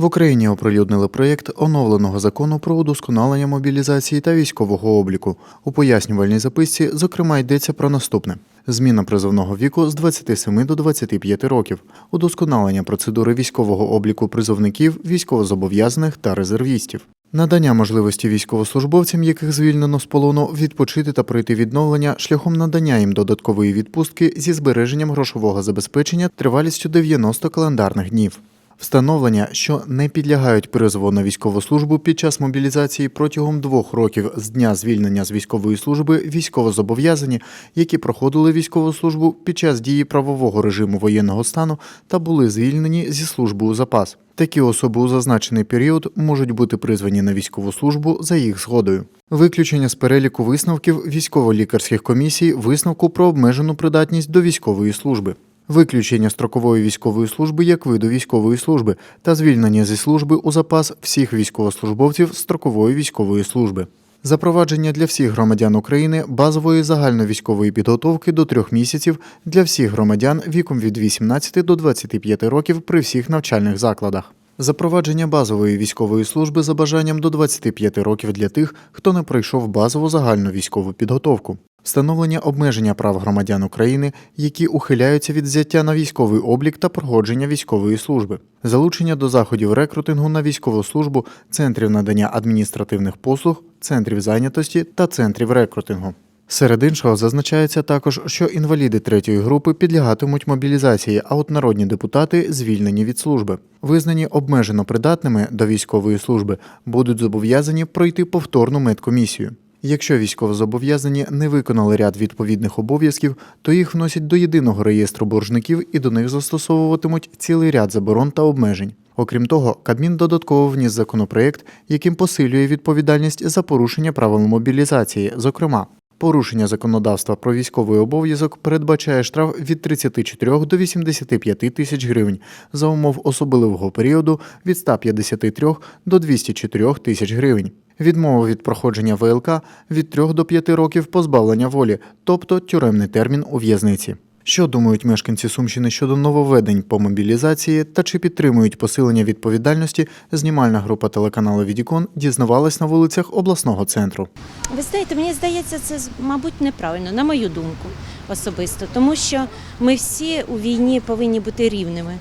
В Україні оприлюднили проєкт оновленого закону про удосконалення мобілізації та військового обліку. У пояснювальній записці, зокрема, йдеться про наступне: зміна призовного віку з 27 до 25 років, удосконалення процедури військового обліку призовників, військовозобов'язаних та резервістів. Надання можливості військовослужбовцям, яких звільнено з полону, відпочити та пройти відновлення шляхом надання їм додаткової відпустки зі збереженням грошового забезпечення тривалістю 90 календарних днів. Встановлення, що не підлягають призову на військову службу під час мобілізації протягом двох років з дня звільнення з військової служби військовозобов'язані, які проходили військову службу під час дії правового режиму воєнного стану та були звільнені зі служби у запас. Такі особи у зазначений період можуть бути призвані на військову службу за їх згодою. Виключення з переліку висновків військово-лікарських комісій висновку про обмежену придатність до військової служби. Виключення строкової військової служби як виду військової служби та звільнення зі служби у запас всіх військовослужбовців строкової військової служби. Запровадження для всіх громадян України базової загальновійськової підготовки до трьох місяців для всіх громадян віком від 18 до 25 років при всіх навчальних закладах. Запровадження базової військової служби за бажанням до 25 років для тих, хто не пройшов базову загальну військову підготовку. Встановлення обмеження прав громадян України, які ухиляються від взяття на військовий облік та проходження військової служби, залучення до заходів рекрутингу на військову службу, центрів надання адміністративних послуг, центрів зайнятості та центрів рекрутингу. Серед іншого зазначається також, що інваліди третьої групи підлягатимуть мобілізації, а от народні депутати звільнені від служби. Визнані обмежено придатними до військової служби, будуть зобов'язані пройти повторну медкомісію. Якщо військовозобов'язані не виконали ряд відповідних обов'язків, то їх вносять до єдиного реєстру боржників і до них застосовуватимуть цілий ряд заборон та обмежень. Окрім того, Кабмін додатково вніс законопроект, яким посилює відповідальність за порушення правил мобілізації, зокрема. Порушення законодавства про військовий обов'язок передбачає штраф від 34 до 85 тисяч гривень за умов особливого періоду від 153 до 204 тисяч гривень. Відмова від проходження ВЛК від 3 до 5 років позбавлення волі, тобто тюремний термін у в'язниці. Що думають мешканці Сумщини щодо нововведень по мобілізації та чи підтримують посилення відповідальності? Знімальна група телеканалу Відікон дізнавалась на вулицях обласного центру. Ви знаєте, мені здається, це мабуть неправильно, на мою думку особисто, тому що ми всі у війні повинні бути рівними.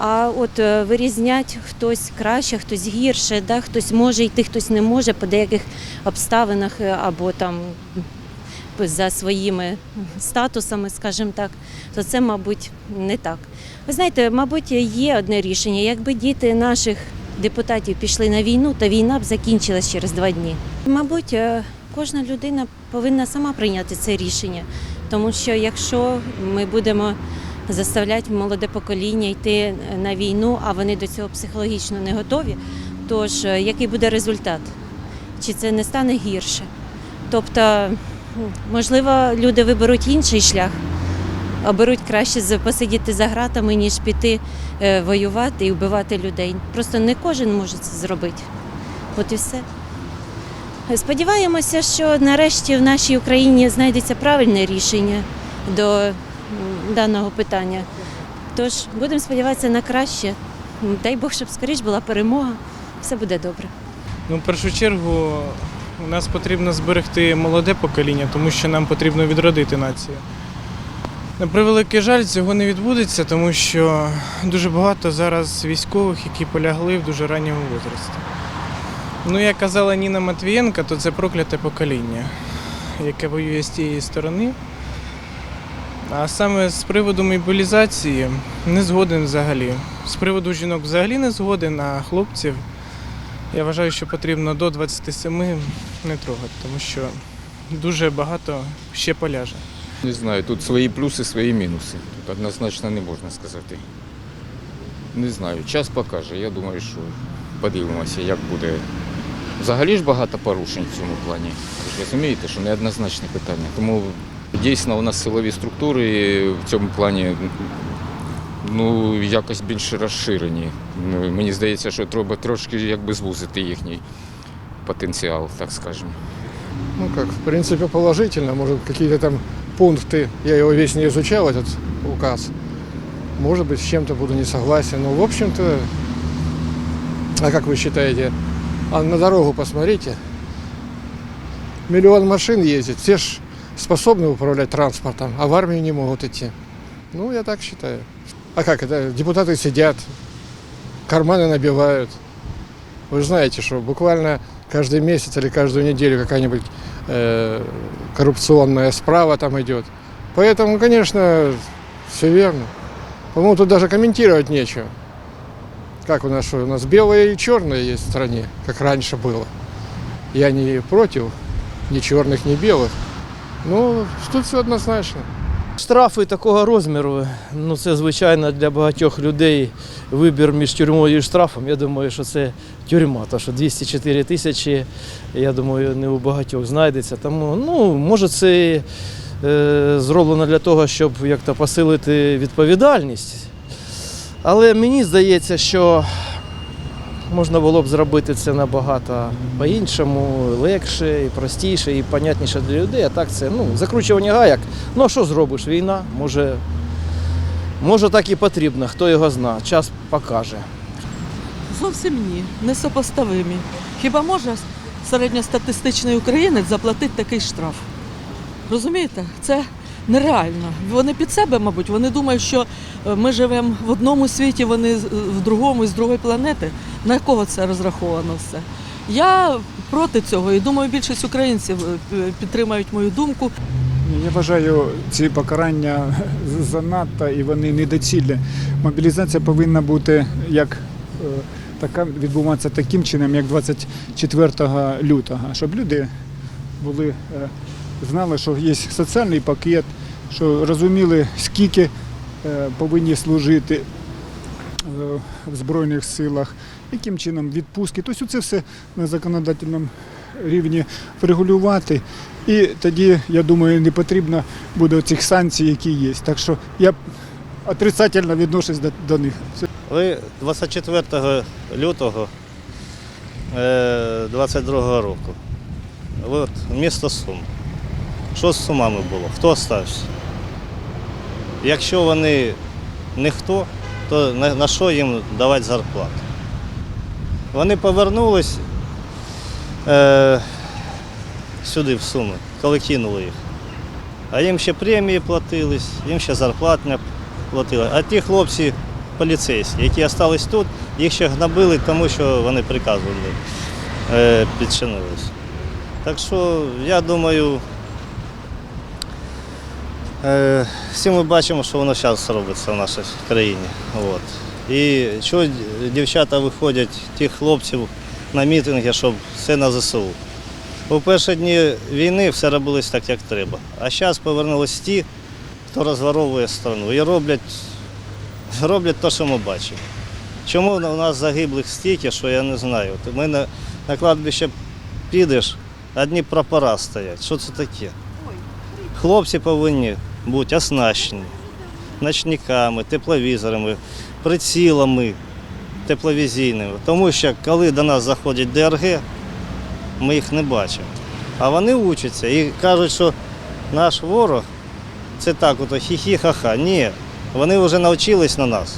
А от е, вирізнять хтось краще, хтось гірше, да? хтось може йти, хтось не може по деяких обставинах е, або там за своїми статусами, скажімо так, то це, мабуть, не так. Ви знаєте, мабуть, є одне рішення. Якби діти наших депутатів пішли на війну, то війна б закінчилась через два дні. Мабуть, е, кожна людина повинна сама прийняти це рішення, тому що якщо ми будемо заставляти молоде покоління йти на війну, а вони до цього психологічно не готові, то ж е, який буде результат? Чи це не стане гірше? Тобто, можливо, люди виберуть інший шлях, оберуть краще посидіти за гратами, ніж піти е, воювати і вбивати людей. Просто не кожен може це зробити. От і все. Сподіваємося, що нарешті в нашій Україні знайдеться правильне рішення до даного питання. Тож будемо сподіватися на краще. Дай Бог, щоб скоріш була перемога. Все буде добре. Ну, в першу чергу, у нас потрібно зберегти молоде покоління, тому що нам потрібно відродити націю. На превеликий жаль, цього не відбудеться, тому що дуже багато зараз військових, які полягли в дуже ранньому возрасті. Ну, як казала Ніна Матвієнка, то це прокляте покоління, яке воює з тієї сторони. А саме з приводу мобілізації не згоден взагалі. З приводу жінок взагалі не згоден, а хлопців я вважаю, що потрібно до 27 не трогати, тому що дуже багато ще поляже. Не знаю, тут свої плюси, свої мінуси. Тут однозначно не можна сказати. Не знаю, час покаже. Я думаю, що подивимося, як буде. Взагалі ж багато порушень в цьому плані. Ви ж розумієте, що неоднозначне питання. Тому дійсно у нас силові структури в цьому плані ну, якось більш розширені. Ну, Мені здається, що треба трошки якби звузити їхній потенціал, так скажемо. Ну как, в принципе, положительно. Может, какие-то там пункты, я его весь не изучал, этот указ. Может быть, с чем-то буду не согласен. Но, в общем-то, А как вы считаете? А на дорогу посмотрите. Миллион машин ездит. Все ж способны управлять транспортом, а в армию не могут идти. Ну, я так считаю. А как это? Депутаты сидят, карманы набивают. Вы же знаете, что буквально каждый месяц или каждую неделю какая-нибудь э, коррупционная справа там идет. Поэтому, конечно, все верно. По-моему, тут даже комментировать нечего. Как у нас? У нас белое и черное есть в стране, как раньше было. Я не против ни черных, ни белых. Ну, тут все однозначно. Штрафи такого розміру, ну це звичайно для багатьох людей вибір між тюрмою і штрафом. Я думаю, що це тюрма, тому що 204 тисячі, я думаю, не у багатьох знайдеться. Тому ну, може це е, зроблено для того, щоб як то посилити відповідальність. Але мені здається, що можна було б зробити це набагато по-іншому, легше, простіше, і понятніше для людей. А так це ну, закручування гаяк. Ну а що зробиш? Війна, може, може так і потрібно, хто його зна, час покаже. Зовсім ні, несопоставимі. Хіба може середньостатистичний українець заплатити такий штраф? Розумієте? Це нереально. Вони під себе, мабуть, вони думають, що е, ми живемо в одному світі, вони в другому, з другої планети. На кого це розраховано все? Я проти цього і думаю, більшість українців е, підтримають мою думку. Я вважаю ці покарання занадто і вони недоцільні. Мобілізація повинна бути як е, така відбуватися таким чином, як 24 лютого, щоб люди були е, знали, що є соціальний пакет, що розуміли, скільки е, повинні служити е, в Збройних силах, яким чином відпустки. Тобто це все на законодательному рівні врегулювати. І тоді, я думаю, не потрібно буде цих санкцій, які є. Так що я отрицательно відношусь до, до них. Ви 24 лютого 22 року. Ви от місто Сум. Що з Сумами було? Хто остався? Якщо вони ніхто, то на, що їм давати зарплату? Вони повернулись е, сюди, в Суми, коли кинули їх. А їм ще премії платились, їм ще зарплатня платили. А ті хлопці поліцейські, які залишились тут, їх ще гнобили, тому що вони приказували, е, підчинились. Так що я думаю, всі ми бачимо, що воно зараз робиться в нашій країні. От. І що дівчата виходять, тих хлопців на мітинги, щоб все на ЗСУ. У перші дні війни все робилось так, як треба. А зараз повернулись ті, хто розворовує страну і роблять роблять те, що ми бачимо. Чому у нас загиблих стільки, що я не знаю. Ми на, на кладбище підеш, одні прапора стоять. Що це таке? Хлопці повинні бути оснащені ночниками, тепловізорами, прицілами тепловізійними. Тому що коли до нас заходять ДРГ, ми їх не бачимо. А вони учаться і кажуть, що наш ворог це так, ото хі-хі-ха-ха. Ні, вони вже навчились на нас.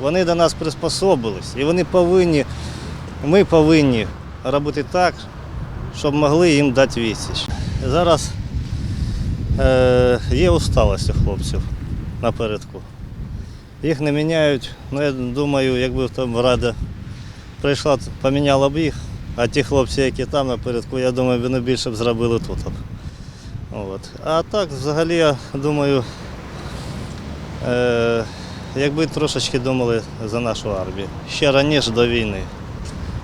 Вони до нас приспособились. І вони повинні, ми повинні робити так, щоб могли їм дати відсіч. Зараз е, є усталость у хлопців напередку. Їх не міняють. Ну, я думаю, якби там рада прийшла, поміняла б їх. А ті хлопці, які там напередку, я думаю, вони більше б зробили тут. От. А так, взагалі, я думаю, е, якби трошечки думали за нашу армію. Ще раніше до війни.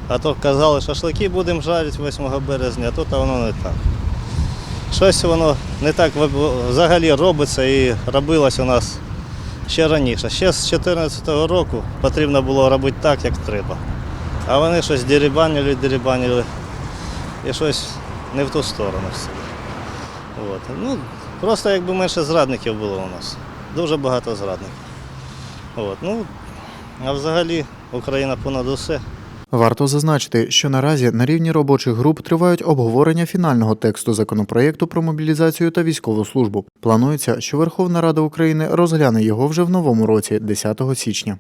А то казали, шашлики будемо жарити 8 березня, а тут воно не так. Щось воно не так взагалі робиться і робилось у нас ще раніше. Ще з 2014 року потрібно було робити так, як треба. А вони щось дерибанили, дерибанили і щось не в ту сторону все. От. Ну, просто якби менше зрадників було у нас. Дуже багато зрадників. От. Ну, а взагалі Україна понад усе. Варто зазначити, що наразі на рівні робочих груп тривають обговорення фінального тексту законопроєкту про мобілізацію та військову службу. Планується, що Верховна Рада України розгляне його вже в новому році, 10 січня.